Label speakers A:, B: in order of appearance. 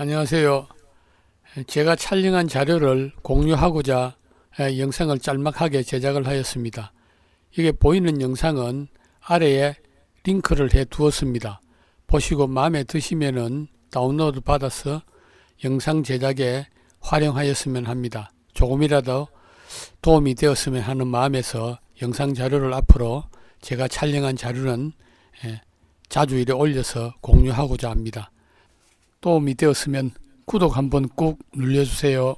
A: 안녕하세요. 제가 촬영한 자료를 공유하고자 에, 영상을 짤막하게 제작을 하였습니다. 이게 보이는 영상은 아래에 링크를 해 두었습니다. 보시고 마음에 드시면은 다운로드 받아서 영상 제작에 활용하였으면 합니다. 조금이라도 도움이 되었으면 하는 마음에서 영상 자료를 앞으로 제가 촬영한 자료는 에, 자주 이래 올려서 공유하고자 합니다. 도움이 되었으면 구독 한번 꾹 눌러주세요.